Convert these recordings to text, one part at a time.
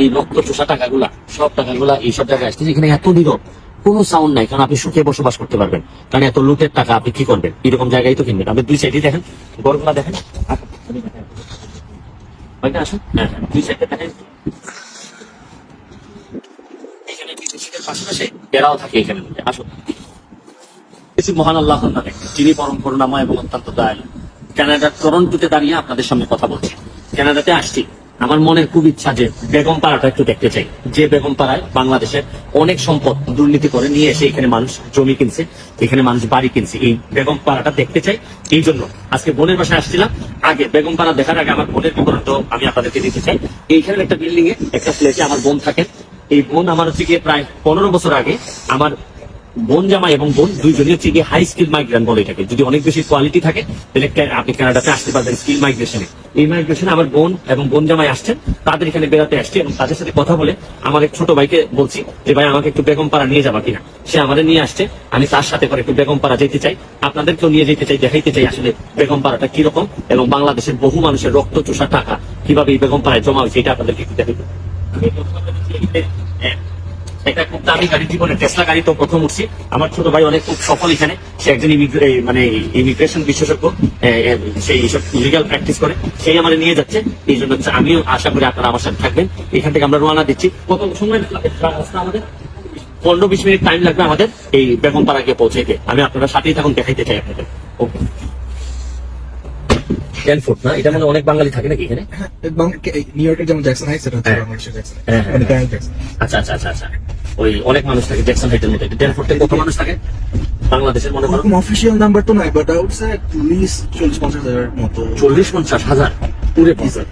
এই রক্ত চোষা টাকাগুলা সব টাকাগুলা এইসব জায়গায় আসতেছে। এখানে এত নীরব কোনো সাউন্ড নাই কারণ আপনি সুখে বসবাস করতে পারবেন। কারণ এত লুটের টাকা আপনি কি করবেন? এরকম জায়গায় তো কিনবেন আপনি দুই সাইডে দেখেন গড়গুলা দেখেন। আসুন। হ্যাঁ হ্যাঁ, দুই সাইডে এরাও থাকে এখানে। আসুন। কিছু মহান আল্লাহ নামে যিনি পরম করুণাময় এবং অত্যন্ত দয়ালু। কানাডার টরন্টোতে দাঁড়িয়ে আপনাদের সামনে কথা বলছি। কানাডাতে আসছি। আমার মনের খুব ইচ্ছা যে বেগম পাড়াটা একটু দেখতে চাই। যে বেগম পাড়ায় বাংলাদেশের অনেক সম্পদ দুর্নীতি করে নিয়ে এসে এখানে মানুষ জমি কিনছে, এখানে মানুষ বাড়ি কিনছে। এই বেগম পাড়াটা দেখতে চাই। এই জন্য আজকে বোনের বাসায় আসছিলাম। আগে বেগম পাড়া দেখার আগে আমার বোনের বিবরণ তো আমি আপনাদেরকে দিতে চাই। এইখানে একটা বিল্ডিং এ একটা ফ্ল্যাটে আমার বোন থাকেন। এই বোন আমার হচ্ছে গিয়ে প্রায় পনেরো বছর আগে আমার বোন জামাই এবং বোন হচ্ছে গিয়ে হাই স্কিল মাইগ্রেন্ট বলে এটাকে যদি অনেক বেশি কোয়ালিটি থাকে, তাহলে আপনি কানাডাতে আসতে পারবেন স্কিল মাইগ্রেশনে এই মাইগ্রেশনে আমার বোন এবং বোন জামাই আসছেন, তাদের এখানে বেড়াতে আসছে এবং তাদের সাথে কথা বলে আমার এক ছোট ভাইকে বলছি যে, ভাই, আমাকে একটু বেগম পাড়া নিয়ে যাবা কিনা? সে আমাদের নিয়ে আসছে, আমি তার সাথে করে একটু বেগম পাড়া যেতে চাই। আপনাদেরকেও নিয়ে যেতে চাই, দেখাইতে চাই আসলে বেগম পাড়াটা কীরকম এবং বাংলাদেশের বহু মানুষের রক্ত চোষা টাকা কীভাবে এই বেগম পাড়ায় জমা হয়েছে, এটা আপনাদেরকে একটু দেখাইতে একটা খুব দামি গাড়ি জীবনে টেসলা গাড়ি তো প্রথম উঠছি। আমার ছোট ভাই অনেক খুব সফল এখানে। সে একজন মানে ইমিগ্রেশন বিশেষজ্ঞ। সেই সব লিগাল প্র্যাকটিস করে। সেই আমার নিয়ে যাচ্ছে। এই জন্য হচ্ছে আমিও আশা করি আপনারা আমার সাথে থাকবেন। এখান থেকে আমরা রওনা দিচ্ছি। কত সময় রাস্তা আমাদের? পনেরো বিশ মিনিট টাইম লাগবে আমাদের এই বেগমপাড়া গিয়ে পৌঁছাইতে। আমি আপনারা সাথেই থাকুন, দেখাইতে চাই আপনাদের। ওকে টেন ফুট না? এটা মানে অনেক বাঙালি থাকে নাকি এখানে? নিউ ইয়র্কের যেমন জ্যাকসন হাইটস এটা হচ্ছে হ্যাঁ। হ্যাঁ, হ্যাঁ, মানে আচ্ছা আচ্ছা আচ্ছা আচ্ছা। ওই অনেক মানুষ থাকে জ্যাকসন হাইটের মধ্যে। টেন ফুটে কত মানুষ থাকে? বাংলাদেশের মনে করো। অফিসিয়াল নাম্বার তো নাই বাট আউট সে লিস্ট চল্লিশ পঞ্চাশ হাজার মতো। চল্লিশ পঞ্চাশ হাজার? পুরে পঞ্চাশ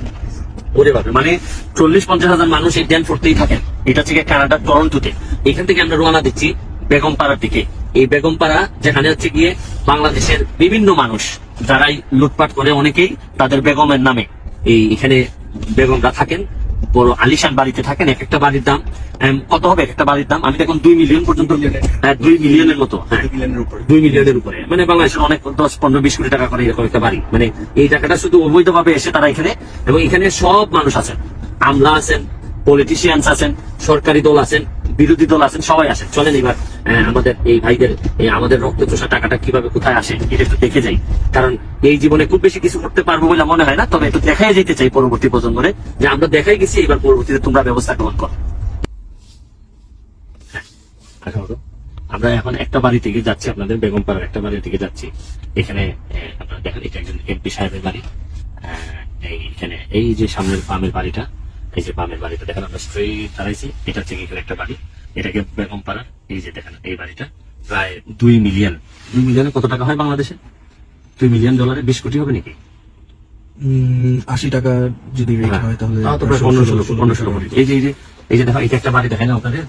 ওরে বাপরে। মানে চল্লিশ পঞ্চাশ হাজার মানুষ এই ড্যান ফোর্টেই থাকেন। এটা হচ্ছে গিয়ে কানাডার টরন্টোতে। এখান থেকে আমরা রোয়ানা দিচ্ছি বেগমপাড়ার দিকে। এই বেগমপাড়া যেখানে হচ্ছে গিয়ে বাংলাদেশের বিভিন্ন মানুষ যারাই লুটপাট করে অনেকেই তাদের বেগমের নামে এই এখানে বেগমরা থাকেন বড় আলিশান বাড়িতে থাকেন এক একটা বাড়ির দাম কত হবে একটা বাড়ির দাম? আমি দেখুন দুই মিলিয়ন পর্যন্ত দুই মিলিয়নের মতো হ্যাঁ। দুই মিলিয়নের উপরে। মানে বাংলাদেশের অনেক দশ পনেরো বিশ কোটি টাকা করে এরকম একটা বাড়ি। মানে এই টাকাটা শুধু অবৈধভাবে এসে তারা এখানে এবং এখানে সব মানুষ আছেন। আমলা আছেন পলিটিশিয়ানস আছেন সরকারি দল আছেন বিরোধী দল আছেন সবাই আসেন চলেন এবার আমাদের এই ভাইদের এই আমাদের রক্ত চোষা টাকাটা কীভাবে কোথায় আসে এটা একটু দেখে যাই। কারণ এই জীবনে খুব বেশি কিছু করতে পারব বলে মনে হয় না তবে একটু দেখাই যেতে চাই পরবর্তী প্রজন্মরে যে আমরা দেখাই গেছি এবার পরবর্তীতে তোমরা ব্যবস্থা গ্রহণ করো। আচ্ছা, আমরা এখন একটা বাড়ি থেকে যাচ্ছি আপনাদের বেগমপাড়ার একটা বাড়ি থেকে যাচ্ছি। এখানে আপনারা দেখেন এটা একজন এমপি সাহেবের বাড়ি। এইখানে এই যে সামনের পামের বাড়িটা এই যে পামের বাড়িটা দেখেন আমরা স্ট্রেট দাঁড়াইছি এটা হচ্ছে এখানে একটা বাড়ি? এটাকে বেগমপাড়ার এই যে দেখেন এই বাড়িটা প্রায় দুই মিলিয়ন দুই মিলিয়নে কত টাকা হয় বাংলাদেশে? দুই মিলিয়ন ডলারে বিশ কোটি হবে নাকি? আশি টাকা যদি রেট হয়। তাহলে তাও তো প্রায় পনেরো ষোলো পনেরো ষোলো কোটি। এই যে এই যে এই যে দেখো এটা একটা বাড়ি দেখাইলাম আপনাদের।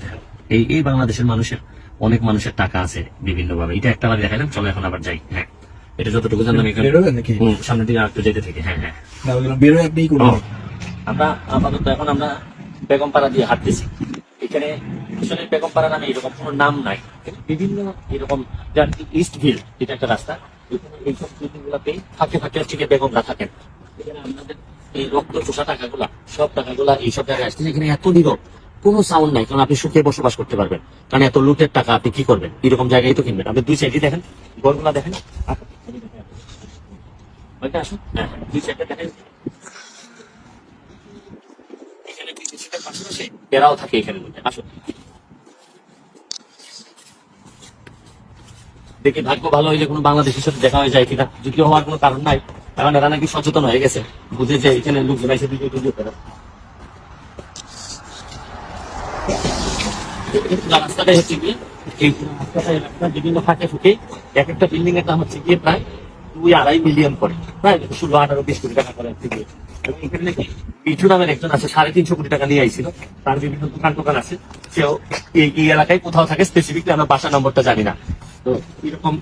এই এই বাংলাদেশের মানুষের অনেক মানুষের টাকা আছে বিভিন্ন ভাবে এটা একটা বাড়ি দেখাইলাম চলো এখন আবার যাই। হ্যাঁ। এটা যতটুকু জানলাম এখানে। সামনের দিকে আর একটু যেতে থেকে। হ্যাঁ হ্যাঁ। না বেরোয় আপনি ও, আমরা আপাতত এখন আমরা বেগমপাড়া দিয়ে হাঁটতেছি। এখানে আসলে বেগমপাড়া নামে এরকম কোনো নাম নাই। কিন্তু বিভিন্ন এরকম ইস্ট ভিল এটা একটা রাস্তা। এত কোনো সাউন্ড নাই কারণ আপনি সুখে বসবাস করতে পারবেন। কারণ এত লুটের টাকা আপনি কি করবেন? এরকম জায়গায় তো কিনবেন। আপনি দুই সাইডে দেখেন গরগুলা দেখেন। আসুন হ্যাঁ হ্যাঁ, দেখেন। পাশাপাশি এরাও থাকে এখানে আসুন। দেখি ভাগ্য ভালো হইলে কোনো বাংলাদেশের সাথে দেখা হয়ে যায় কিনা যদিও হওয়ার কোনো কারণ নাই। কারণ এরা নাকি সচেতন হয়ে গেছে। বুঝে যে এখানে গিয়ে প্রায় দুই আড়াই মিলিয়ন করে। প্রায় ষোলো, আঠারো, বিশ কোটি টাকা করে নাকি একজন আছে, সাড়ে তিনশো কোটি টাকা তার বিভিন্ন দোকান টোকান আছে। সেও এই এলাকায় কোথাও থাকে স্পেসিফিকলি আমরা বাসা নম্বরটা জানি না। তো এরকম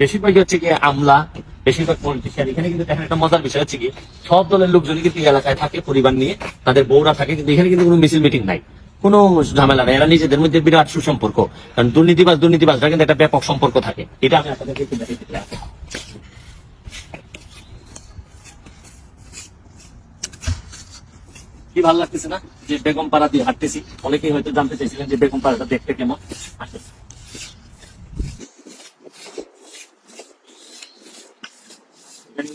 বেশিরভাগই হচ্ছে গিয়ে আমলা, বেশিরভাগ পলিটিশিয়ান এখানে কিন্তু দেখেন একটা মজার বিষয় হচ্ছে কি সব দলের লোকজনই কিন্তু এলাকায় থাকে, পরিবার নিয়ে, তাদের বউরা থাকে, কিন্তু এখানে কিন্তু কোনো মিছিল মিটিং নাই। কোনো ঝামেলা নেই, এরা নিজেদের মধ্যে বিরাট সুসম্পর্ক। কারণ দুর্নীতিবাজ, দুর্নীতিবাজরা কিন্তু একটা ব্যাপক সম্পর্ক থাকে। এটা আমি আপনাদেরকে কি ভালো লাগতেছে না? যে বেগম পাড়া দিয়ে হাঁটতেছি। অনেকেই হয়তো জানতে চাইছিলেন যে বেগম পাড়াটা দেখতে কেমন? আসুন। আমাদের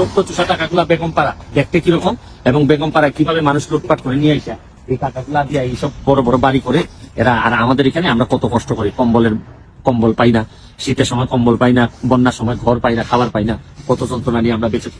রক্ত চুষা টাকাগুলা বেগম পাড়া, দেখতে কীরকম? এবং বেগম পাড়ায় কীভাবে মানুষ লুটপাট করে নিয়ে আসে? এই টাকাগুলা দিয়ে এইসব বড় বড় বাড়ি করে এরা, আর আমাদের এখানে আমরা কত কষ্ট করি। কম্বলের কম্বল পাই না, শীতের সময় কম্বল পাই না, বন্যার সময় ঘর পাই না, খাবার পাই না কত যন্ত্রণা নিয়ে আমরা বেঁচে